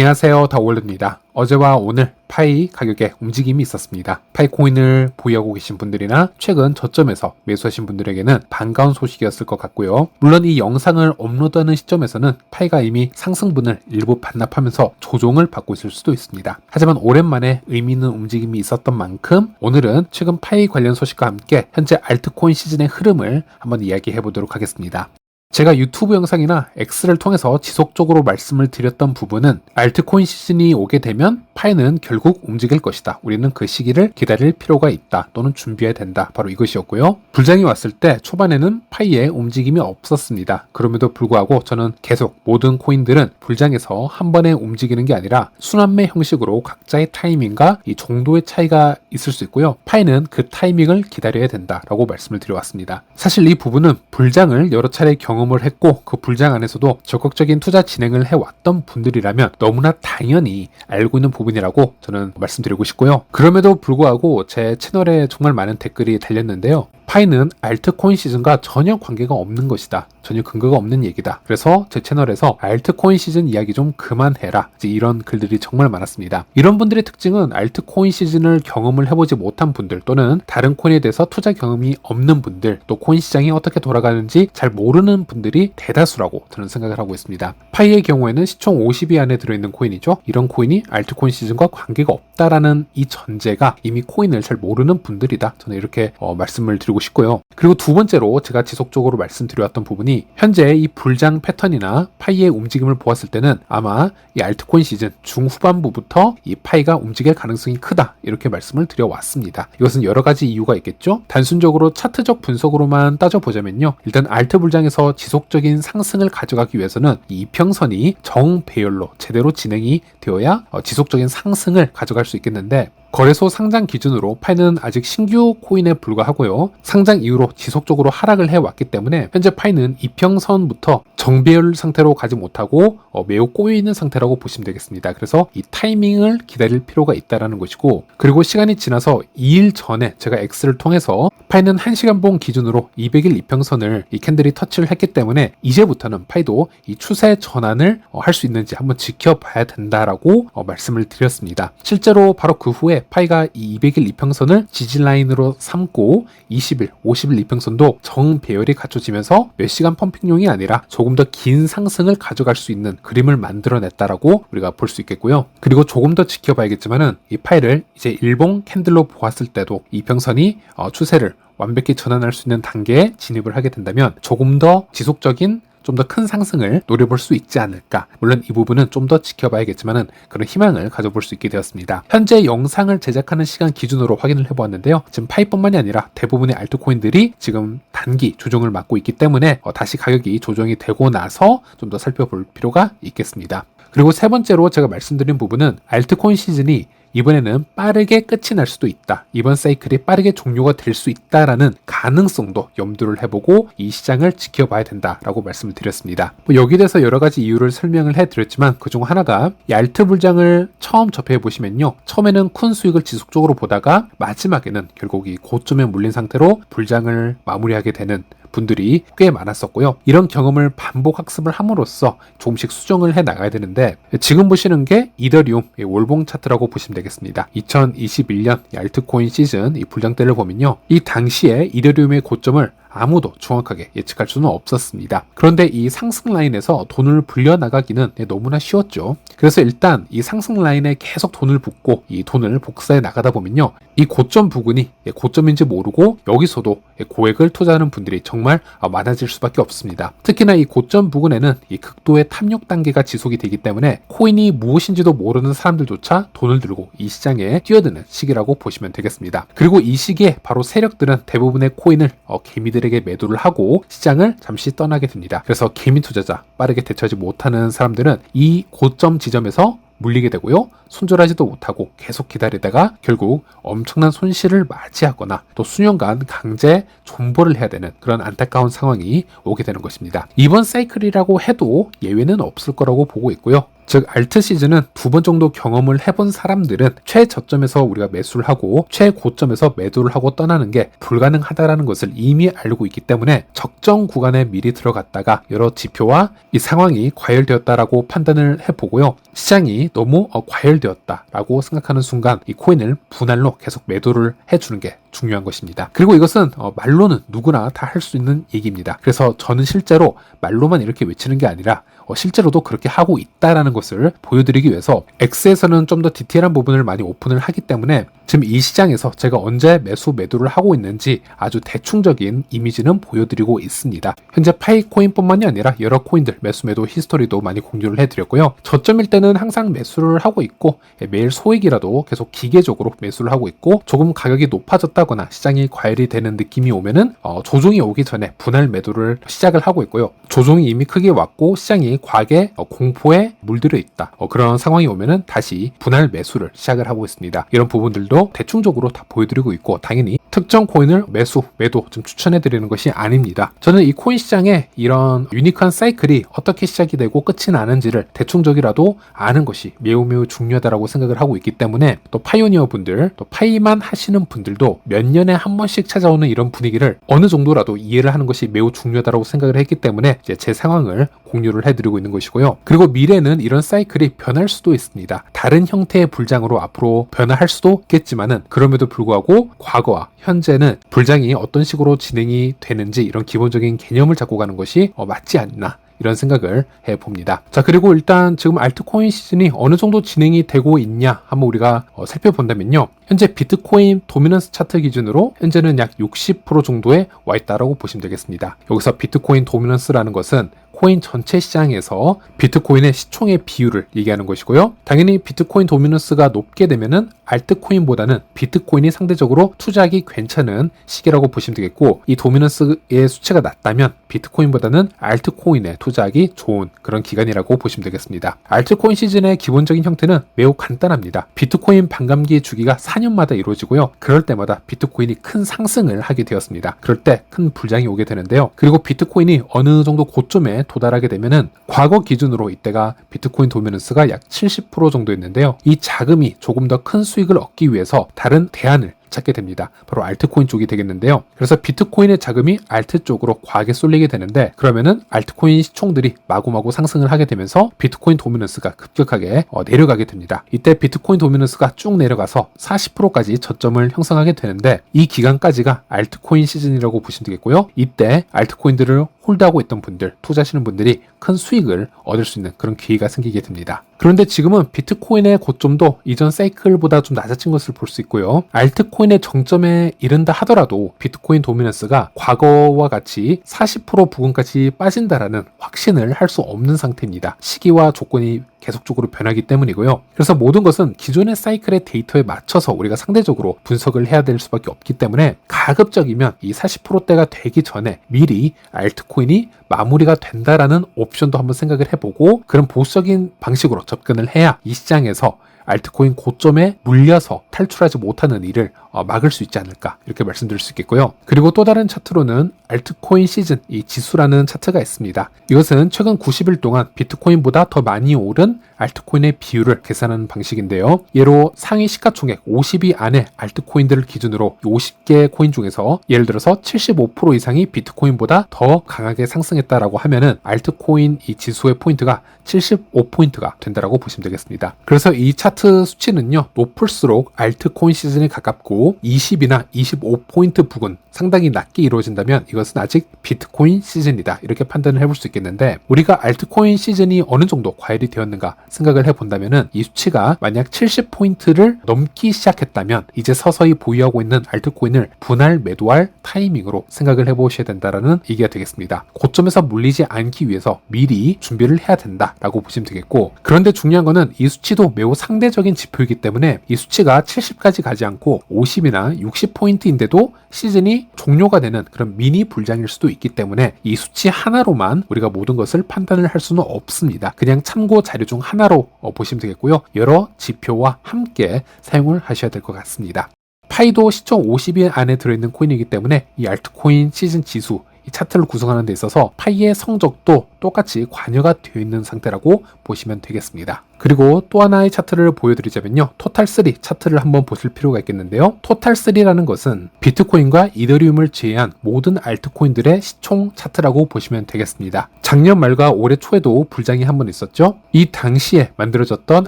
안녕하세요 다올릅니다. 어제와 오늘 파이 가격에 움직임이 있었습니다. 파이 코인을 보유하고 계신 분들이나 최근 저점에서 매수하신 분들에게는 반가운 소식이었을 것 같고요. 물론 이 영상을 업로드하는 시점에서는 파이가 이미 상승분을 일부 반납하면서 조종을 받고 있을 수도 있습니다. 하지만 오랜만에 의미 있는 움직임이 있었던 만큼 오늘은 최근 파이 관련 소식과 함께 현재 알트코인 시즌의 흐름을 한번 이야기해 보도록 하겠습니다. 제가 유튜브 영상이나 X를 통해서 지속적으로 말씀을 드렸던 부분은 알트코인 시즌이 오게 되면 파이는 결국 움직일 것이다. 우리는 그 시기를 기다릴 필요가 있다. 또는 준비해야 된다. 바로 이것이었고요. 불장이 왔을 때 초반에는 파이의 움직임이 없었습니다. 그럼에도 불구하고 저는 계속 모든 코인들은 불장에서 한 번에 움직이는 게 아니라 순환매 형식으로 각자의 타이밍과 이 정도의 차이가 있을 수 있고요. 파이는 그 타이밍을 기다려야 된다라고 말씀을 드려왔습니다. 사실 이 부분은 불장을 여러 차례 경험 경험을 했고 그 불장 안에서도 적극적인 투자 진행을 해왔던 분들이라면 너무나 당연히 알고 있는 부분이라고 저는 말씀드리고 싶고요. 그럼에도 불구하고 제 채널에 정말 많은 댓글이 달렸는데요. 파이는 알트코인 시즌과 전혀 관계가 없는 것이다. 전혀 근거가 없는 얘기다. 그래서 제 채널에서 알트코인 시즌 이야기 좀 그만해라. 이런 글들이 정말 많았습니다. 이런 분들의 특징은 알트코인 시즌을 경험을 해보지 못한 분들 또는 다른 코인에 대해서 투자 경험이 없는 분들 또 코인 시장이 어떻게 돌아가는지 잘 모르는 분들이 대다수라고 저는 생각을 하고 있습니다. 파이의 경우에는 시총 50위 안에 들어있는 코인이죠. 이런 코인이 알트코인 시즌과 관계가 없다라는 이 전제가 이미 코인을 잘 모르는 분들이다. 저는 이렇게 어, 말씀을 드리고 싶고요. 그리고 두 번째로 제가 지속적으로 말씀드렸던 부분이 현재 이 불장 패턴이나 파이의 움직임을 보았을 때는 아마 이 알트코인 시즌 중후반부부터 이 파이가 움직일 가능성이 크다 이렇게 말씀을 드려왔습니다. 이것은 여러 가지 이유가 있겠죠. 단순적으로 차트적 분석으로만 따져보자면요. 일단 알트 불장에서 지속적인 상승을 가져가기 위해서는 이 이평선이 정배열로 제대로 진행이 되어야 어, 지속적인 상승을 가져갈 수 있겠는데 거래소 상장 기준으로 파이는 아직 신규 코인에 불과하고요. 상장 이후로 지속적으로 하락을 해왔기 때문에 현재 파이는 이평선부터 정배열 상태로 가지 못하고 어, 매우 꼬여있는 상태라고 보시면 되겠습니다. 그래서 이 타이밍을 기다릴 필요가 있다는 것이고 그리고 시간이 지나서 2일 전에 제가 X를 통해서 파이는 1시간봉 기준으로 200일 이평선을 이 캔들이 터치를 했기 때문에 이제부터는 파이도 이 추세 전환을 어, 할수 있는지 한번 지켜봐야 된다라고 어, 말씀을 드렸습니다. 실제로 바로 그 후에 파이가 이 200일 이평선을 지지 라인으로 삼고 20일, 50일 이평선도 정 배열이 갖춰지면서 몇 시간 펌핑용이 아니라 조금 더 긴 상승을 가져갈 수 있는 그림을 만들어냈다라고 우리가 볼 수 있겠고요. 그리고 조금 더 지켜봐야겠지만은 이 파이를 이제 일봉 캔들로 보았을 때도 이평선이 어, 추세를 완벽히 전환할 수 있는 단계에 진입을 하게 된다면 조금 더 지속적인 좀 더 큰 상승을 노려볼 수 있지 않을까. 물론 이 부분은 좀 더 지켜봐야겠지만은 그런 희망을 가져볼 수 있게 되었습니다. 현재 영상을 제작하는 시간 기준으로 확인을 해보았는데요. 지금 파이뿐만이 아니라 대부분의 알트코인들이 지금 단기 조정을 맞고 있기 때문에 어, 다시 가격이 조정이 되고 나서 좀 더 살펴볼 필요가 있겠습니다. 그리고 세 번째로 제가 말씀드린 부분은 알트코인 시즌이 이번에는 빠르게 끝이 날 수도 있다. 이번 사이클이 빠르게 종료가 될 수 있다라는 가능성도 염두를 해보고 이 시장을 지켜봐야 된다라고 말씀을 드렸습니다. 뭐 여기에 대해서 여러 가지 이유를 설명을 해드렸지만 그중 하나가 이 알트 불장을 처음 접해 보시면요. 처음에는 큰 수익을 지속적으로 보다가 마지막에는 결국 이 고점에 물린 상태로 불장을 마무리하게 되는 분들이 꽤 많았었고요. 이런 경험을 반복 학습을 함으로써 조금씩 수정을 해 나가야 되는데 지금 보시는 게 이더리움 월봉 차트라고 보시면 되겠습니다. 2021년 알트코인 시즌 이 불장대를 보면요. 이 당시에 이더리움의 고점을 아무도 정확하게 예측할 수는 없었습니다. 그런데 이 상승 라인에서 돈을 불려나가기는 너무나 쉬웠죠. 그래서 일단 이 상승 라인에 계속 돈을 붓고 이 돈을 복사해 나가다 보면요. 이 고점 부근이 고점인지 모르고 여기서도 고액을 투자하는 분들이 정말 많아질 수밖에 없습니다. 특히나 이 고점 부근에는 이 극도의 탐욕 단계가 지속이 되기 때문에 코인이 무엇인지도 모르는 사람들조차 돈을 들고 이 시장에 뛰어드는 시기라고 보시면 되겠습니다. 그리고 이 시기에 바로 세력들은 대부분의 코인을 어, 개미들 개미들에게 매도를 하고 시장을 잠시 떠나게 됩니다. 그래서 개미 투자자 빠르게 대처하지 못하는 사람들은 이 고점 지점에서 물리게 되고요. 손절하지도 못하고 계속 기다리다가 결국 엄청난 손실을 맞이하거나 또 수년간 강제 존버를 해야 되는 그런 안타까운 상황이 오게 되는 것입니다. 이번 사이클이라고 해도 예외는 없을 거라고 보고 있고요. 즉 알트 시즌은 두 번 정도 경험을 해본 사람들은 최저점에서 우리가 매수를 하고 최고점에서 매도를 하고 떠나는 게 불가능하다라는 것을 이미 알고 있기 때문에 적정 구간에 미리 들어갔다가 여러 지표와 이 상황이 과열되었다라고 판단을 해보고요. 시장이 너무 어, 과열되었다라고 생각하는 순간 이 코인을 분할로 계속 매도를 해주는 게 중요한 것입니다. 그리고 이것은 어, 말로는 누구나 다 할 수 있는 얘기입니다. 그래서 저는 실제로 말로만 이렇게 외치는 게 아니라 어, 실제로도 그렇게 하고 있다라는 것을 보여드리기 위해서 X에서는 좀 더 디테일한 부분을 많이 오픈을 하기 때문에 지금 이 시장에서 제가 언제 매수 매도를 하고 있는지 아주 대충적인 이미지는 보여드리고 있습니다. 현재 파이 코인뿐만이 아니라 여러 코인들 매수 매도 히스토리도 많이 공유를 해드렸고요. 저점일 때는 항상 매수를 하고 있고 예, 매일 소액이라도 계속 기계적으로 매수를 하고 있고 조금 가격이 높아졌다거나 시장이 과열이 되는 느낌이 오면은 어, 조종이 오기 전에 분할 매도를 시작을 하고 있고요. 조종이 이미 크게 왔고 시장이 과하게 어, 공포에 물들어 있다. 어, 그런 상황이 오면은 다시 분할 매수를 시작을 하고 있습니다. 이런 부분들도 대충적으로 다 보여드리고 있고 당연히 특정 코인을 매수, 매도 좀 추천해 드리는 것이 아닙니다. 저는 이 코인 시장에 이런 유니크한 사이클이 어떻게 시작이 되고 끝이 나는지를 대충적이라도 아는 것이 매우 매우 중요하다고 생각을 하고 있기 때문에 또 파이오니어 분들, 또 파이만 하시는 분들도 몇 년에 한 번씩 찾아오는 이런 분위기를 어느 정도라도 이해를 하는 것이 매우 중요하다고 생각을 했기 때문에 이제 제 상황을 공유를 해드리고 있는 것이고요. 그리고 미래는 이런 사이클이 변할 수도 있습니다. 다른 형태의 불장으로 앞으로 변화할 수도 있겠지만은 그럼에도 불구하고 과거와 현재는 불장이 어떤 식으로 진행이 되는지 이런 기본적인 개념을 잡고 가는 것이 어, 맞지 않나 이런 생각을 해봅니다. 자, 그리고 일단 지금 알트코인 시즌이 어느 정도 진행이 되고 있냐 한번 우리가 어, 살펴본다면요. 현재 비트코인 도미넌스 차트 기준으로 현재는 약 60% 정도에 와 있다라고 보시면 되겠습니다. 여기서 비트코인 도미넌스라는 것은 코인 전체 시장에서 비트코인의 시총의 비율을 얘기하는 것이고요. 당연히 비트코인 도미넌스가 높게 되면은 알트코인보다는 비트코인이 상대적으로 투자하기 괜찮은 시기라고 보시면 되겠고 이 도미넌스의 수치가 낮다면 비트코인보다는 알트코인에 투자하기 좋은 그런 기간이라고 보시면 되겠습니다. 알트코인 시즌의 기본적인 형태는 매우 간단합니다. 비트코인 반감기 주기가 4년마다 이루어지고요. 그럴 때마다 비트코인이 큰 상승을 하게 되었습니다. 그럴 때 큰 불장이 오게 되는데요. 그리고 비트코인이 어느 정도 고점에 도달하게 되면은 과거 기준으로 이때가 비트코인 도미넌스가 약 70% 정도였는데요. 이 자금이 조금 더 큰 수익을 얻기 위해서 다른 대안을 찾게 됩니다. 바로 알트코인 쪽이 되겠는데요. 그래서 비트코인의 자금이 알트 쪽으로 과하게 쏠리게 되는데 그러면은 알트코인 시총들이 마구마구 상승을 하게 되면서 비트코인 도미넌스가 급격하게 어, 내려가게 됩니다. 이때 비트코인 도미넌스가 쭉 내려가서 40%까지 저점을 형성하게 되는데 이 기간까지가 알트코인 시즌이라고 보시면 되겠고요. 이때 알트코인들을 홀드하고 있던 분들, 투자하시는 분들이 큰 수익을 얻을 수 있는 그런 기회가 생기게 됩니다. 그런데 지금은 비트코인의 고점도 이전 사이클보다 좀 낮아진 것을 볼 수 있고요. 알트코인 의 정점에 이른다 하더라도 비트코인 도미넌스가 과거와 같이 40% 부근까지 빠진다라는 확신을 할 수 없는 상태입니다. 시기와 조건이 계속적으로 변하기 때문이고요. 그래서 모든 것은 기존의 사이클의 데이터에 맞춰서 우리가 상대적으로 분석을 해야 될 수밖에 없기 때문에 가급적이면 이 40%대가 되기 전에 미리 알트코인이 마무리가 된다라는 옵션도 한번 생각을 해보고 그런 보수적인 방식으로 접근을 해야 이 시장에서 알트코인 고점에 물려서 탈출하지 못하는 일을 어, 막을 수 있지 않을까 이렇게 말씀드릴 수 있겠고요. 그리고 또 다른 차트로는 알트코인 시즌 이 지수라는 차트가 있습니다. 이것은 최근 90일 동안 비트코인보다 더 많이 오른 알트코인의 비율을 계산하는 방식인데요. 예로 상위 시가총액 50위 안에 알트코인들을 기준으로 50개 코인 중에서 예를 들어서 75% 이상이 비트코인보다 더 강하게 상승했다라고 하면은 알트코인 이 지수의 포인트가 75포인트가 된다라고 보시면 되겠습니다. 그래서 이 차트 수치는요. 높을수록 알트코인 시즌에 가깝고 20이나 25포인트 부근 상당히 낮게 이루어진다면 이것은 아직 비트코인 시즌이다. 이렇게 판단을 해볼 수 있겠는데 우리가 알트코인 시즌이 어느 정도 과열이 되었는가 생각을 해본다면은 이 수치가 만약 70포인트를 넘기 시작했다면 이제 서서히 보유하고 있는 알트코인을 분할 매도할 타이밍으로 생각을 해보셔야 된다라는 얘기가 되겠습니다. 고점에서 물리지 않기 위해서 미리 준비를 해야 된다라고 보시면 되겠고 그런데 중요한 거는 이 수치도 매우 상대적인 지표이기 때문에 이 수치가 70까지 가지 않고 50 이나 60포인트인데도 시즌이 종료가 되는 그런 미니 불장일 수도 있기 때문에 이 수치 하나로만 우리가 모든 것을 판단을 할 수는 없습니다. 그냥 참고 자료 중 하나로 어, 보시면 되겠고요. 여러 지표와 함께 사용을 하셔야 될 것 같습니다. 파이도 시총 50일 안에 들어있는 코인이기 때문에 이 알트코인 시즌 지수 이 차트를 구성하는 데 있어서 파이의 성적도 똑같이 관여가 되어 있는 상태라고 보시면 되겠습니다. 그리고 또 하나의 차트를 보여드리자면요. 토탈3 차트를 한번 보실 필요가 있겠는데요. 토탈3라는 것은 비트코인과 이더리움을 제외한 모든 알트코인들의 시총 차트라고 보시면 되겠습니다. 작년 말과 올해 초에도 불장이 한 번 있었죠. 이 당시에 만들어졌던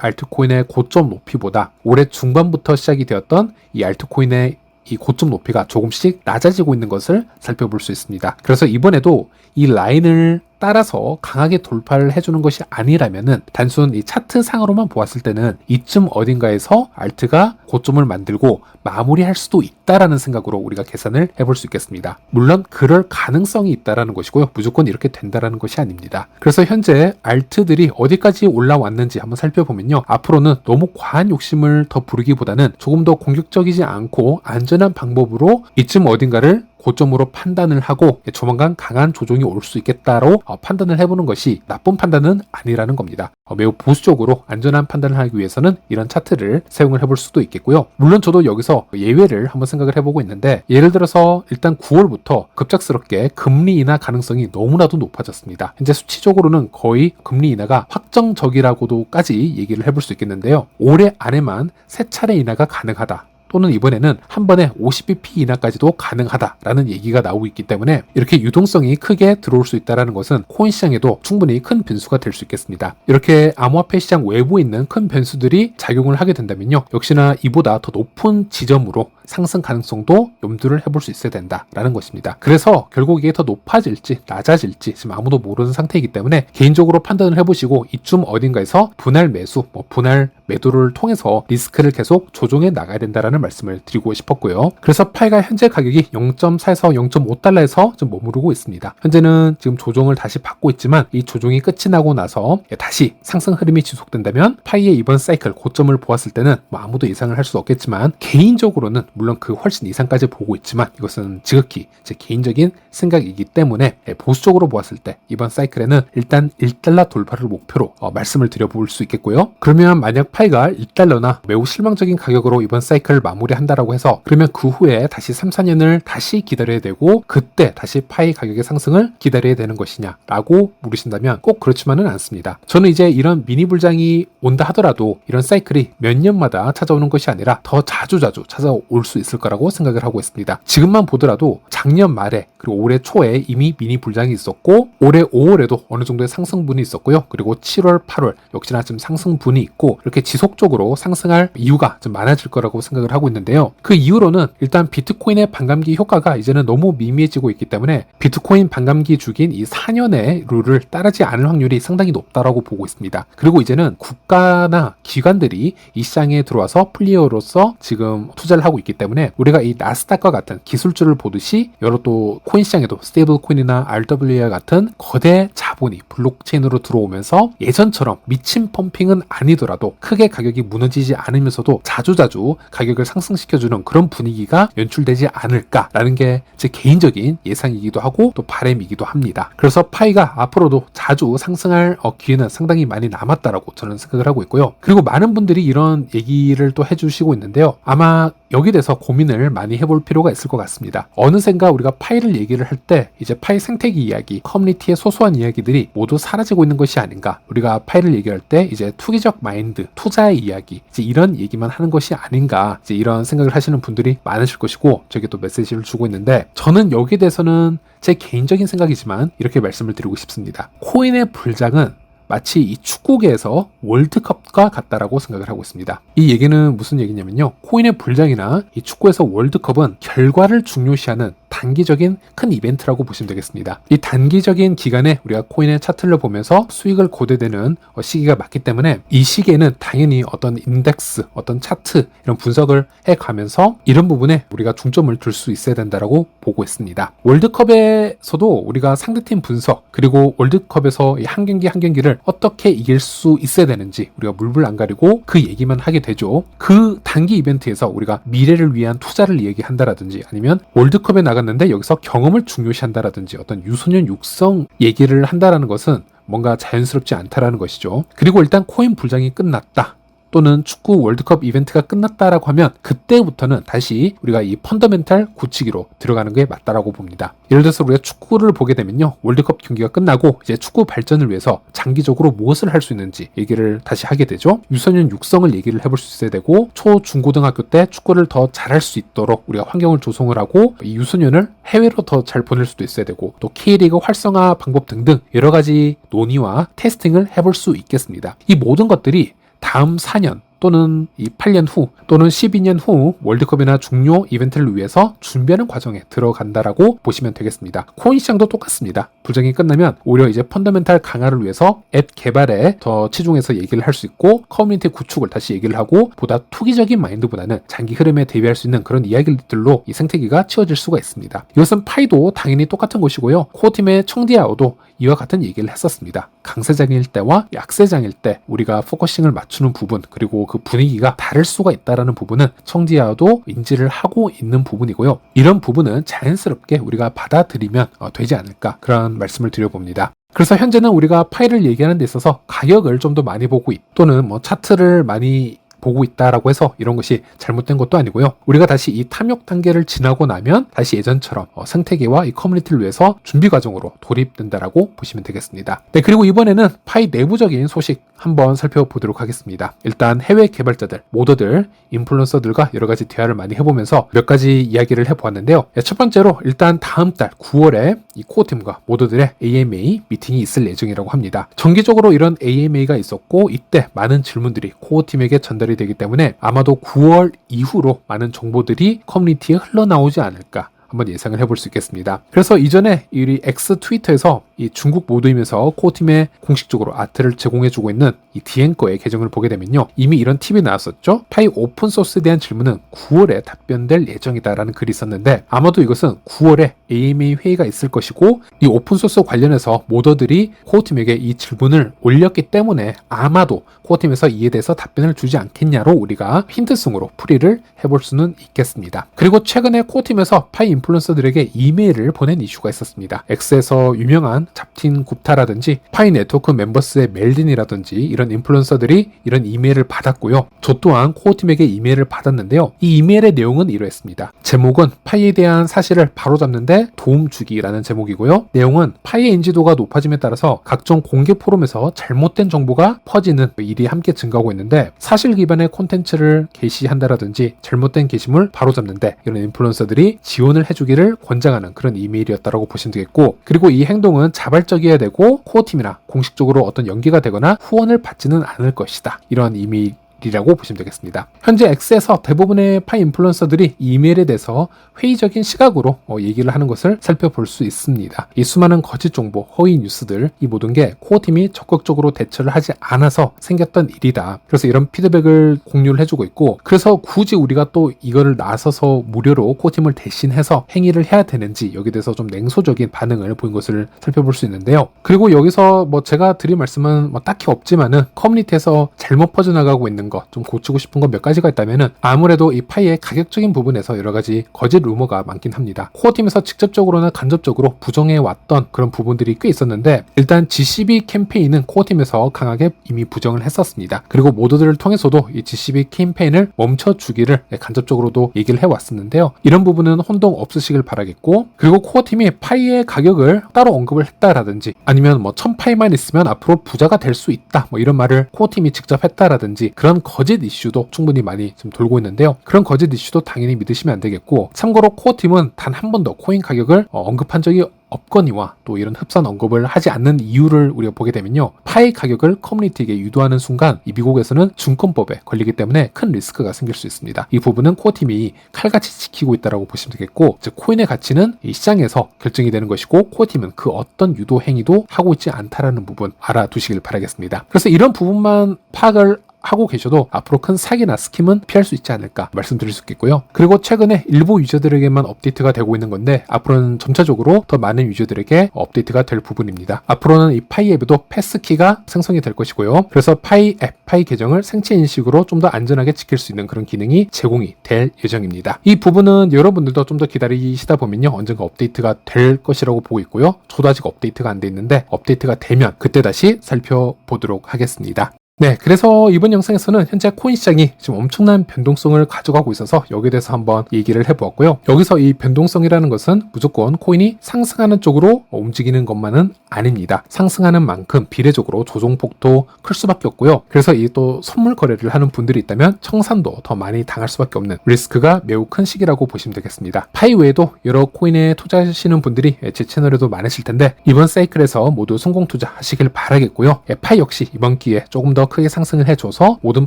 알트코인의 고점 높이보다 올해 중반부터 시작이 되었던 이 알트코인의 이 고점 높이가 조금씩 낮아지고 있는 것을 살펴볼 수 있습니다. 그래서 이번에도 이 라인을 따라서 강하게 돌파를 해주는 것이 아니라면은 단순 이 차트 상으로만 보았을 때는 이쯤 어딘가에서 알트가 고점을 만들고 마무리할 수도 있다라는 생각으로 우리가 계산을 해볼 수 있겠습니다. 물론 그럴 가능성이 있다라는 것이고요. 무조건 이렇게 된다라는 것이 아닙니다. 그래서 현재 알트들이 어디까지 올라왔는지 한번 살펴보면요. 앞으로는 너무 과한 욕심을 더 부르기보다는 조금 더 공격적이지 않고 안전한 방법으로 이쯤 어딘가를 고점으로 판단을 하고 조만간 강한 조정이 올 수 있겠다로 어, 판단을 해보는 것이 나쁜 판단은 아니라는 겁니다. 어, 매우 보수적으로 안전한 판단을 하기 위해서는 이런 차트를 사용을 해볼 수도 있겠고요. 물론 저도 여기서 예외를 한번 생각을 해보고 있는데 예를 들어서 일단 9월부터 급작스럽게 금리 인하 가능성이 너무나도 높아졌습니다. 현재 수치적으로는 거의 금리 인하가 확정적이라고도까지 얘기를 해볼 수 있겠는데요. 올해 안에만 세 차례 인하가 가능하다. 또는 이번에는 한 번에 50bp 인하까지도 가능하다라는 얘기가 나오고 있기 때문에 이렇게 유동성이 크게 들어올 수 있다는 것은 코인 시장에도 충분히 큰 변수가 될 수 있겠습니다. 이렇게 암호화폐 시장 외부에 있는 큰 변수들이 작용을 하게 된다면요. 역시나 이보다 더 높은 지점으로 상승 가능성도 염두를 해볼 수 있어야 된다라는 것입니다. 그래서 결국 이게 더 높아질지 낮아질지 지금 아무도 모르는 상태이기 때문에 개인적으로 판단을 해보시고 이쯤 어딘가에서 분할 매수, 뭐 분할 매도를 통해서 리스크를 계속 조정해 나가야 된다라는 말씀을 드리고 싶었고요. 그래서 파이가 현재 가격이 0.4에서 0.5달러에서 좀 머무르고 있습니다. 현재는 지금 조정을 다시 받고 있지만 이 조정이 끝이 나고 나서 다시 상승 흐름이 지속된다면 파이의 이번 사이클 고점을 보았을 때는 뭐 아무도 예상을 할 수 없겠지만 개인적으로는 물론 그 훨씬 이상까지 보고 있지만 이것은 지극히 제 개인적인 생각이기 때문에 보수적으로 보았을 때 이번 사이클에는 일단 1달러 돌파를 목표로 어, 말씀을 드려볼 수 있겠고요. 그러면 만약 파이가 1달러나 매우 실망적인 가격으로 이번 사이클을 마무리한다라고 해서 그러면 그 후에 다시 3, 4년을 다시 기다려야 되고 그때 다시 파이 가격의 상승을 기다려야 되는 것이냐라고 물으신다면 꼭 그렇지만은 않습니다. 저는 이제 이런 미니 불장이 온다 하더라도 이런 사이클이 몇 년마다 찾아오는 것이 아니라 더 자주자주 찾아올 수 있을 거라고 생각을 하고 있습니다. 지금만 보더라도 작년 말에 그리고 올해 초에 이미 미니 불장이 있었고 올해 5월에도 어느 정도의 상승분이 있었고요. 그리고 7월, 8월 역시나 좀 상승분이 있고 이렇게 지속적으로 상승할 이유가 좀 많아질 거라고 생각을 하고 있는데요. 그 이후로는 일단 비트코인의 반감기 효과가 이제는 너무 미미해지고 있기 때문에 비트코인 반감기 주기인 이 4년의 룰을 따르지 않을 확률이 상당히 높다라고 보고 있습니다. 그리고 이제는 국가나 기관들이 이 시장에 들어와서 플레이어로서 지금 투자를 하고 있기 때문에 우리가 이 나스닥과 같은 기술주를 보듯이 여러 또 코인 시장에도 스테이블 코인이나 RWA 같은 거대 자본이 블록체인으로 들어오면서 예전처럼 미친 펌핑은 아니더라도 크게 가격이 무너지지 않으면서도 자주자주 가격을 상승시켜주는 그런 분위기가 연출되지 않을까라는 게 제 개인적인 예상이기도 하고 또 바램이기도 합니다. 그래서 파이가 앞으로도 자주 상승할 어, 기회는 상당히 많이 남았다라고 저는 생각을 하고 있고요. 그리고 많은 분들이 이런 얘기를 또 해주시고 있는데요. 아마 여기 대해서 고민을 많이 해볼 필요가 있을 것 같습니다. 어느샌가 우리가 파이를 얘기를 할 때 이제 파이 생태계 이야기, 커뮤니티의 소소한 이야기들이 모두 사라지고 있는 것이 아닌가. 우리가 파이를 얘기할 때 이제 투기적 마인드, 투자의 이야기, 이제 이런 얘기만 하는 것이 아닌가. 이제 이런 생각을 하시는 분들이 많으실 것이고 저게 또 메시지를 주고 있는데 저는 여기에 대해서는 제 개인적인 생각이지만 이렇게 말씀을 드리고 싶습니다. 코인의 불장은 마치 이 축구계에서 월드컵과 같다라고 생각을 하고 있습니다. 이 얘기는 무슨 얘기냐면요. 코인의 불장이나 이 축구에서 월드컵은 결과를 중요시하는 단기적인 큰 이벤트라고 보시면 되겠습니다. 이 단기적인 기간에 우리가 코인의 차트를 보면서 수익을 고대되는 어, 시기가 맞기 때문에 이 시기에는 당연히 어떤 인덱스, 어떤 차트 이런 분석을 해 가면서 이런 부분에 우리가 중점을 둘 수 있어야 된다라고 보고 있습니다. 월드컵에서도 우리가 상대팀 분석 그리고 월드컵에서 한 경기 한 경기를 어떻게 이길 수 있어야 되는지 우리가 물불 안 가리고 그 얘기만 하게 되죠. 그 단기 이벤트에서 우리가 미래를 위한 투자를 얘기한다라든지 아니면 월드컵에 나갔는 데 여기서 경험을 중요시한다라든지 어떤 유소년 육성 얘기를 한다라는 것은 뭔가 자연스럽지 않다라는 것이죠. 그리고 일단 코인 불장이 끝났다. 또는 축구 월드컵 이벤트가 끝났다라고 하면 그때부터는 다시 우리가 이 펀더멘탈 굳히기로 들어가는 게 맞다라고 봅니다. 예를 들어서 우리가 축구를 보게 되면요. 월드컵 경기가 끝나고 이제 축구 발전을 위해서 장기적으로 무엇을 할 수 있는지 얘기를 다시 하게 되죠. 유소년 육성을 얘기를 해볼 수 있어야 되고 초, 중 고등학교 때 축구를 더 잘할 수 있도록 우리가 환경을 조성을 하고 이 유소년을 해외로 더 잘 보낼 수도 있어야 되고 또 K리그 활성화 방법 등등 여러 가지 논의와 테스팅을 해볼 수 있겠습니다. 이 모든 것들이 다음 4년 또는 이 8년 후 또는 12년 후 월드컵이나 중요 이벤트를 위해서 준비하는 과정에 들어간다라고 보시면 되겠습니다. 코인 시장도 똑같습니다. 부정이 끝나면 오히려 이제 펀더멘탈 강화를 위해서 앱 개발에 더 치중해서 얘기를 할 수 있고 커뮤니티 구축을 다시 얘기를 하고 보다 투기적인 마인드보다는 장기 흐름에 대비할 수 있는 그런 이야기들로 이 생태계가 치워질 수가 있습니다. 이것은 파이도 당연히 똑같은 것이고요. 코어팀의 청디아오도 이와 같은 얘기를 했었습니다. 강세장일 때와 약세장일 때 우리가 포커싱을 맞추는 부분 그리고 그 분위기가 다를 수가 있다라는 부분은 청지야도 인지를 하고 있는 부분이고요. 이런 부분은 자연스럽게 우리가 받아들이면 어, 되지 않을까 그런 말씀을 드려봅니다. 그래서 현재는 우리가 파일을 얘기하는 데 있어서 가격을 좀 더 많이 보고 있, 또는 뭐 차트를 많이 보고 있다라고 해서 이런 것이 잘못된 것도 아니고요. 우리가 다시 이 탐욕 단계를 지나고 나면 다시 예전처럼 어, 생태계와 이 커뮤니티를 위해서 준비 과정으로 돌입된다라고 보시면 되겠습니다. 네, 그리고 이번에는 파이 내부적인 소식 한번 살펴보도록 하겠습니다. 일단 해외 개발자들, 모더들, 인플루언서들과 여러 가지 대화를 많이 해보면서 몇 가지 이야기를 해보았는데요. 네, 첫 번째로 일단 다음 달 9월에 이 코어 팀과 모더들의 AMA 미팅이 있을 예정이라고 합니다. 정기적으로 이런 AMA가 있었고 이때 많은 질문들이 코어 팀에게 전달이 되기 때문에 아마도 9월 이후로 많은 정보들이 커뮤니티에 흘러나오지 않을까 한번 예상을 해볼 수 있겠습니다. 그래서 이전에 이 X 트위터에서 이 중국 모드이면서 코어팀에 공식적으로 아트를 제공해주고 있는 이 디엔거의 계정을 보게 되면요. 이미 이런 팁이 나왔었죠. 파이 오픈소스에 대한 질문은 9월에 답변될 예정이다라는 글이 있었는데 아마도 이것은 9월에 AMA 회의가 있을 것이고 이 오픈소스 관련해서 모더들이 코어팀에게 이 질문을 올렸기 때문에 아마도 코어팀에서 이에 대해서 답변을 주지 않겠냐로 우리가 힌트성으로 풀이를 해볼 수는 있겠습니다. 그리고 최근에 코어팀에서 파이 인플루언서들에게 이메일을 보낸 이슈가 있었습니다. X에서 유명한 잡틴 굽타라든지 파이 네트워크 멤버스의 멜딘이라든지 이런 인플루언서들이 이런 이메일을 받았고요. 저 또한 코어팀에게 이메일을 받았는데요. 이 이메일의 내용은 이러했습니다. 제목은 파이에 대한 사실을 바로잡는데 도움 주기라는 제목이고요. 내용은 파이의 인지도가 높아짐에 따라서 각종 공개 포럼에서 잘못된 정보가 퍼지는 일이 함께 증가하고 있는데 사실 기반의 콘텐츠를 게시한다라든지 잘못된 게시물 바로잡는데 이런 인플루언서들이 지원을 해주기를 권장하는 그런 이메일이었다라고 보시면 되겠고 그리고 이 행동은 자발적이어야 되고 코어팀이나 공식적으로 어떤 연계가 되거나 후원을 받지는 않을 것이다. 이런 이메일 이라고 보시면 되겠습니다. 현재 X에서 대부분의 파이 인플루언서들이 이메일에 대해서 회의적인 시각으로 어, 얘기를 하는 것을 살펴볼 수 있습니다. 이 수많은 거짓 정보, 허위 뉴스들 이 모든 게 코어 팀이 적극적으로 대처를 하지 않아서 생겼던 일이다. 그래서 이런 피드백을 공유를 해주고 있고 그래서 굳이 우리가 또 이거를 나서서 무료로 코어 팀을 대신해서 행위를 해야 되는지 여기에 대해서 좀 냉소적인 반응을 보인 것을 살펴볼 수 있는데요. 그리고 여기서 뭐 제가 드릴 말씀은 뭐 딱히 없지만은 커뮤니티에서 잘못 퍼져나가고 있는 거, 좀 고치고 싶은 거몇 가지가 있다면은 아무래도 이 파이의 가격적인 부분에서 여러 가지 거짓 루머가 많긴 합니다. 코어 팀에서 직접적으로나 간접적으로 부정해 왔던 그런 부분들이 꽤 있었는데 일단 GCB 캠페인은 코어 팀에서 강하게 이미 부정을 했었습니다. 그리고 모두들을 통해서도 이 GCB 캠페인을 멈춰주기를 간접적으로도 얘기를 해왔었는데요. 이런 부분은 혼동 없으시길 바라겠고 그리고 코어 팀이 파이의 가격을 따로 언급을 했다라든지 아니면 뭐 1000파이만 있으면 앞으로 부자가 될 수 있다 뭐 이런 말을 코어 팀이 직접 했다라든지 그런 거짓 이슈도 충분히 많이 좀 돌고 있는데요. 그런 거짓 이슈도 당연히 믿으시면 안 되겠고 참고로 코어팀은 단 한 번도 코인 가격을 어, 언급한 적이 없거니와 또 이런 흡선 언급을 하지 않는 이유를 우리가 보게 되면요. 파이 가격을 커뮤니티에게 유도하는 순간 이 미국에서는 증권법에 걸리기 때문에 큰 리스크가 생길 수 있습니다. 이 부분은 코어팀이 칼같이 지키고 있다고 보시면 되겠고 즉 코인의 가치는 이 시장에서 결정이 되는 것이고 코어팀은 그 어떤 유도 행위도 하고 있지 않다라는 부분 알아두시길 바라겠습니다. 그래서 이런 부분만 파악을 하고 계셔도 앞으로 큰 사기나 스킴은 피할 수 있지 않을까 말씀드릴 수 있겠고요. 그리고 최근에 일부 유저들에게만 업데이트가 되고 있는 건데 앞으로는 점차적으로 더 많은 유저들에게 업데이트가 될 부분입니다. 앞으로는 이 파이 앱에도 패스키가 생성이 될 것이고요. 그래서 파이 앱, 파이 계정을 생체 인식으로 좀 더 안전하게 지킬 수 있는 그런 기능이 제공이 될 예정입니다. 이 부분은 여러분들도 좀 더 기다리시다 보면요. 언젠가 업데이트가 될 것이라고 보고 있고요. 저도 아직 업데이트가 안 돼 있는데 업데이트가 되면 그때 다시 살펴보도록 하겠습니다. 네, 그래서 이번 영상에서는 현재 코인 시장이 지금 엄청난 변동성을 가져가고 있어서 여기에 대해서 한번 얘기를 해보았고요. 여기서 이 변동성이라는 것은 무조건 코인이 상승하는 쪽으로 움직이는 것만은 아닙니다. 상승하는 만큼 비례적으로 조종폭도 클 수밖에 없고요. 그래서 이 또 선물 거래를 하는 분들이 있다면 청산도 더 많이 당할 수밖에 없는 리스크가 매우 큰 시기라고 보시면 되겠습니다. 파이 외에도 여러 코인에 투자하시는 분들이 제 채널에도 많으실 텐데 이번 사이클에서 모두 성공 투자하시길 바라겠고요. 예, 파이 역시 이번 기회에 조금 더 크게 상승을 해줘서 모든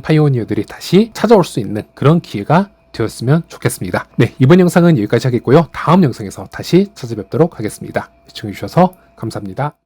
파이오니어들이 다시 찾아올 수 있는 그런 기회가 되었으면 좋겠습니다. 네, 이번 영상은 여기까지 하겠고요. 다음 영상에서 다시 찾아뵙도록 하겠습니다. 시청해주셔서 감사합니다.